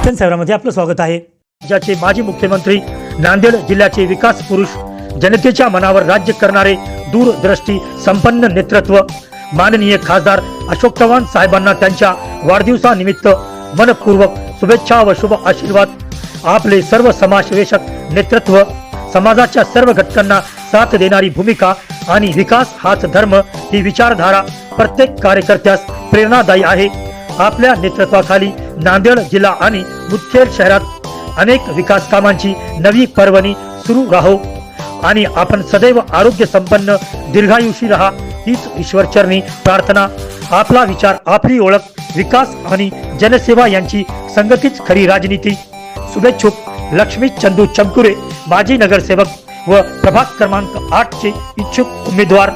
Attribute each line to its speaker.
Speaker 1: दर्शन सेवरामध्ये आपलं स्वागत आहे. राज्याचे माजी मुख्यमंत्री नांदेड जिल्ह्याचे विकास पुरुष जनतेच्या मनावर राज्य करणारे दूरदृष्टी संपन्न नेतृत्व माननीय खासदार अशोक चव्हाण साहेबांना त्यांच्या वाढदिवसानिमित्त मनपूर्वक शुभेच्छा व शुभ आशीर्वाद. आपले सर्व समाजवेशक नेतृत्व समाजाच्या सर्व घटकांना साथ देणारी भूमिका आणि विकास हाच धर्म ही विचारधारा प्रत्येक कार्यकर्त्यास प्रेरणादायी आहे. आपल्या नेतृत्वाखाली नांदेड जिल्हा आणि मुदखेड शहरात अनेक विकास कामांची नवी पर्वणी सुरू राहो. आणि आपण सदैव आरोग्य संपन्न दीर्घायुषी राहा हीच ईश्वरचरणी प्रार्थना. आपला विचार आपली ओळख विकास आणि जनसेवा यांची संगतीच खरी राजनीती. शुभेच्छुक लक्ष्मी चंदू चमकुरे माजी नगरसेवक व प्रभाग क्रमांक आठ चे इच्छुक उमेदवार.